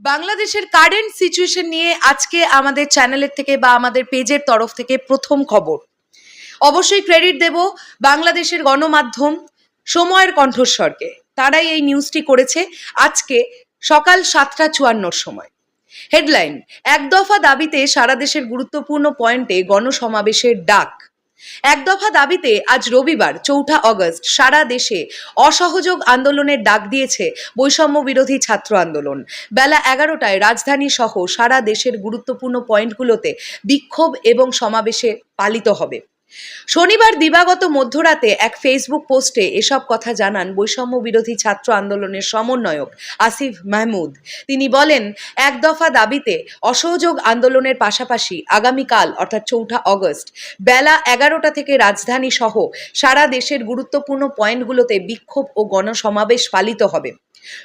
বাংলাদেশের current situation নিয়ে আজকে আমাদের চ্যানেলের থেকে বা আমাদের পেজের তরফ থেকে প্রথম খবর। অবশ্যই ক্রেডিট দেব বাংলাদেশের গণমাধ্যম সময়ের কণ্ঠস্বরকে। তারাই এই নিউজটি করেছে আজকে সকাল সাতটা চুয়ান্নর সময়। হেডলাইন এক দফা দাবিতে সারা দেশের গুরুত্বপূর্ণ পয়েন্টে গণসমাবেশের ডাক। এক দফা দাবিতে আজ রবিবার, চৌঠা অগস্ট, সারা দেশে অসহযোগ আন্দোলনের ডাক দিয়েছে বৈষম্য বিরোধী ছাত্র আন্দোলন। বেলা এগারোটায় রাজধানী সহ সারা দেশের গুরুত্বপূর্ণ পয়েন্টগুলোতে বিক্ষোভ এবং সমাবেশে পালিত হবে। শনিবার দিবাগত মধ্যরাতে এক ফেসবুক পোস্টে এসব কথা জানান বৈষম্য বিরোধী ছাত্র আন্দোলনের সমন্বয়ক আসিফ মাহমুদ। তিনি বলেন, এক দফা দাবিতে অসহযোগ আন্দোলনের পাশাপাশি আগামীকাল, অর্থাৎ চৌঠা অগস্ট, বেলা এগারোটা থেকে রাজধানী সহ সারা দেশের গুরুত্বপূর্ণ পয়েন্টগুলোতে বিক্ষোভ ও গণসমাবেশ পালিত হবে।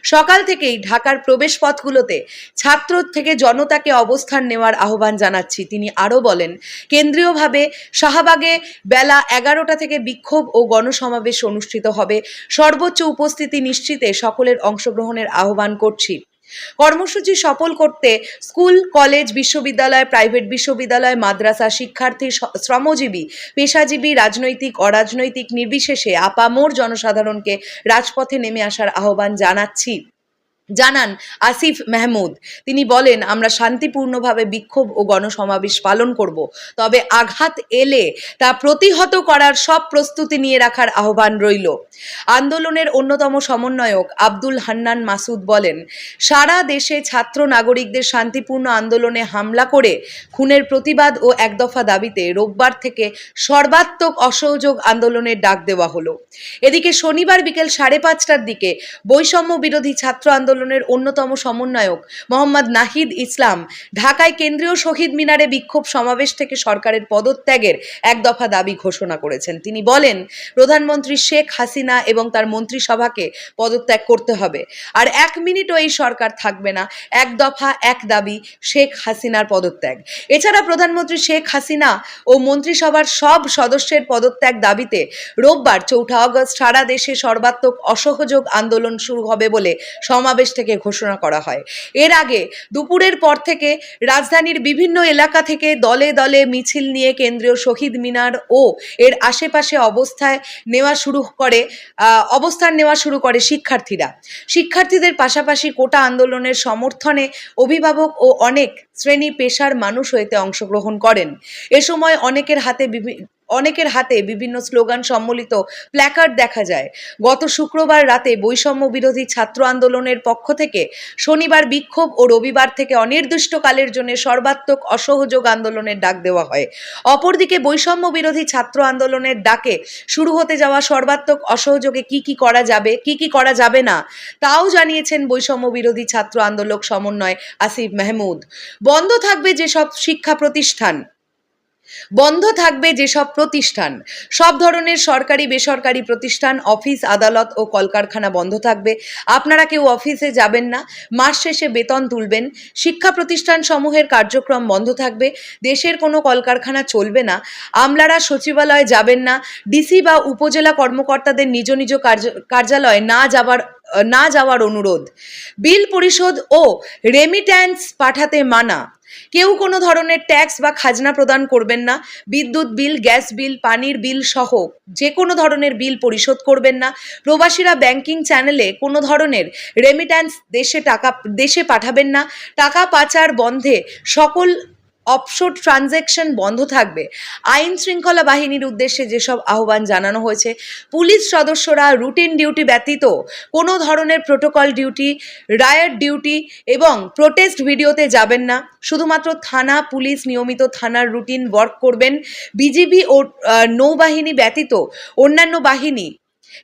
সকাল থেকেই ঢাকার প্রবেশ পথগুলোতে ছাত্র থেকে জনতাকে অবস্থান নেওয়ার আহ্বান জানাচ্ছি। তিনি আরও বলেন, কেন্দ্রীয়ভাবে শাহবাগে বেলা এগারোটা থেকে বিক্ষোভ ও গণসমাবেশ অনুষ্ঠিত হবে। সর্বোচ্চ উপস্থিতি নিশ্চিতে সকলের অংশগ্রহণের আহ্বান করছি। কর্মসূচি সফল করতে স্কুল, কলেজ, বিশ্ববিদ্যালয়, প্রাইভেট বিশ্ববিদ্যালয়, মাদ্রাসা, শিক্ষার্থী শ্রমজীবী, পেশাজীবী, রাজনৈতিক, অরাজনৈতিক নির্বিশেষে আপামোর জনসাধারণকে রাজপথে নেমে আসার আহ্বান জানাচ্ছি। জানান আসিফ মেহমুদ। তিনি বলেন, আমরা শান্তিপূর্ণভাবে বিক্ষোভ ও গণসমাবেশ পালন করব, তবে আঘাত এলে তা প্রতিহত করার সব প্রস্তুতি নিয়ে রাখার আহ্বান রইল। আন্দোলনের অন্যতম সমন্বয়ক আব্দুল হান্নান মাসুদ বলেন, সারা দেশে ছাত্র নাগরিকদের শান্তিপূর্ণ আন্দোলনে হামলা করে খুনের প্রতিবাদ ও একদফা দাবিতে রোববার থেকে সর্বাত্মক অসহযোগ আন্দোলনের ডাক দেওয়া হলো। এদিকে শনিবার বিকেল সাড়ে পাঁচটার দিকে বৈষম্য বিরোধী ছাত্র আন্দোলনের অন্যতম সমন্বয়ক মোহাম্মদ নাহিদ ইসলাম, ঢাকায় কেন্দ্রীয় শহীদ মিনারে বিক্ষোভ সমাবেশ থেকে সরকারের পদত্যাগের এক দফা দাবি ঘোষণা করেছেন। তিনি বলেন, প্রধানমন্ত্রী শেখ হাসিনা এবং তার মন্ত্রিসভাকে পদত্যাগ করতে হবে। আর এক মিনিটও এই সরকার থাকবে না। এক দফা, এক দাবি, শেখ হাসিনার পদত্যাগ। এছাড়া প্রধানমন্ত্রী শেখ হাসিনা ও মন্ত্রিসভার সব সদস্যের পদত্যাগ দাবিতে রোববার চৌঠা অগস্ট সারা দেশে সর্বাত্মক অসহযোগ আন্দোলন শুরু হবে বলে সমাবেশ থেকে ঘোষণা করা হয়। এর আগে দুপুরের পর থেকে রাজধানীর বিভিন্ন এলাকা থেকে দলে দলে মিছিল নিয়ে কেন্দ্রীয় শহীদ মিনার ও এর আশেপাশে অবস্থায় নেওয়া শুরু করে অবস্থান নেওয়া শুরু করে শিক্ষার্থীরা। শিক্ষার্থীদের পাশাপাশি কোটা আন্দোলনের সমর্থনে অভিভাবক ও অনেক শ্রেণি পেশার মানুষ এতে অংশগ্রহণ করেন। এ সময় অনেকের হাতে অনেকের হাতে বিভিন্ন স্লোগান সম্বলিত প্ল্যাকার্ড দেখা যায়। গত শুক্রবার রাতে বৈষম্য বিরোধী ছাত্র আন্দোলনের পক্ষ থেকে শনিবার বিক্ষোভ ও রবিবার থেকে অনির্দিষ্টকালের জন্য সর্বাত্মক অসহযোগ আন্দোলনের ডাক দেওয়া হয়। অপরদিকে বৈষম্য বিরোধী ছাত্র আন্দোলনের ডাকে শুরু হতে যাওয়া সর্বাত্মক অসহযোগে কি কি করা যাবে, কি কি করা যাবে না, তাও জানিয়েছেন বৈষম্য বিরোধী ছাত্র আন্দোলক সমন্বয় আসিফ মেহমুদ। বন্ধ থাকবে যেসব শিক্ষা প্রতিষ্ঠান। বন্ধ থাকবে যেসব প্রতিষ্ঠান। সব ধরনের সরকারি, বেসরকারি প্রতিষ্ঠান, অফিস, আদালত ও কলকারখানা বন্ধ থাকবে। আপনারা কেউ অফিসে যাবেন না। মাস শেষে বেতন তুলবেন। শিক্ষা প্রতিষ্ঠান সমূহের কার্যক্রম বন্ধ থাকবে। দেশের কোনো কলকারখানা চলবে না। আমলারা সচিবালয়ে যাবেন না। ডিসি বা উপজেলা কর্মকর্তাদের নিজ নিজ কার্যালয়ে না যাবার, না যাওয়ার অনুরোধ। বিল পরিশোধ ও রেমিট্যান্স পাঠাতে মানা। কেউ কোনো ধরনের ট্যাক্স বা খাজনা প্রদান করবেন না। বিদ্যুৎ বিল, গ্যাস বিল, পানির বিল সহ যে কোনো ধরনের বিল পরিশোধ করবেন না। প্রবাসীরা ব্যাংকিং চ্যানেলে কোনো ধরনের রেমিট্যান্স দেশে টাকা, দেশে পাঠাবেন না। টাকা পাচার বন্ধে সকল অফশোর ট্রানজ্যাকশন বন্ধ থাকবে। আইন শৃঙ্খলা বাহিনীর উদ্দেশ্যে যেসব আহ্বান জানানো হয়েছে, পুলিশ সদস্যরা রুটিন ডিউটি ব্যতীত কোনো ধরনের প্রোটোকল ডিউটি রায়ার ডিউটি এবং প্রোটেস্ট ভিডিওতে যাবেন না। শুধুমাত্র থানা, পুলিশ নিয়মিত থানার রুটিন ওয়ার্ক করবেন। বিজিবি ও নৌবাহিনী ব্যতীত অন্যান্য বাহিনী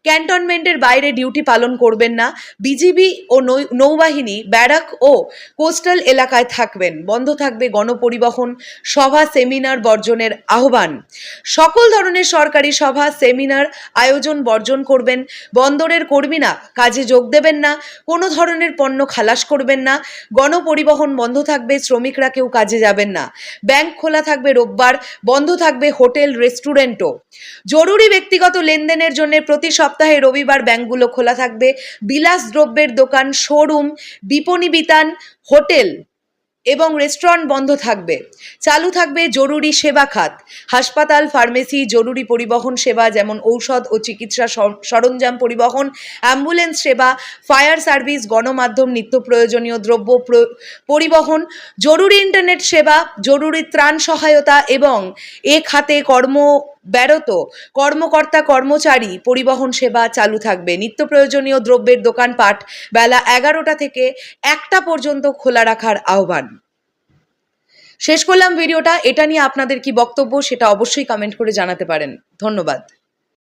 ক্যান্টনমেন্টের বাইরে ডিউটি পালন করবেন না। বিজিবি ও নৌবাহিনী, ব্যারাক ও কোস্টাল এলাকায় থাকবেন। বন্ধ থাকবে গণপরিবহন, সভা, সেমিনার বর্জনের আহ্বান। সকল ধরনের সরকারি সভা, সেমিনার আয়োজন বর্জন করবেন। বন্দরের কর্মীরা কাজে যোগ দেবেন না। কোনো ধরনের পণ্য খালাস করবেন না। গণপরিবহন বন্ধ থাকবে, শ্রমিকরা কেউ কাজে যাবেন না। ব্যাংক খোলা থাকবে রোববার, বন্ধ থাকবে হোটেল, রেস্টুরেন্টও। জরুরি ব্যক্তিগত লেনদেনের জন্য প্রতি সপ্তাহে রবিবার ব্যাংকগুলো খোলা থাকবে। বিলাস দ্রব্যের দোকান, শোরুম, বিপণী বিতান, হোটেল এবং রেস্টুরেন্ট বন্ধ থাকবে। চালু থাকবে জরুরি সেবা খাত। হাসপাতাল, ফার্মেসি, জরুরি পরিবহন সেবা যেমন ঔষধ ও চিকিৎসা সরঞ্জাম পরিবহন, অ্যাম্বুলেন্স সেবা, ফায়ার সার্ভিস, গণমাধ্যম, নিত্য প্রয়োজনীয় দ্রব্য পরিবহন, জরুরি ইন্টারনেট সেবা, জরুরি ত্রাণ সহায়তা এবং এ খাতে কর্ম ব্যারত কর্মকর্তা, কর্মচারী, পরিবহন সেবা চালু থাকবে। নিত্য প্রয়োজনীয় দ্রব্যের দোকানপাট বেলা এগারোটা থেকে একটা পর্যন্ত খোলা রাখার আহ্বান। শেষ করলাম ভিডিওটা। এটা নিয়ে আপনাদের কি বক্তব্য সেটা অবশ্যই কমেন্ট করে জানাতে পারেন। ধন্যবাদ।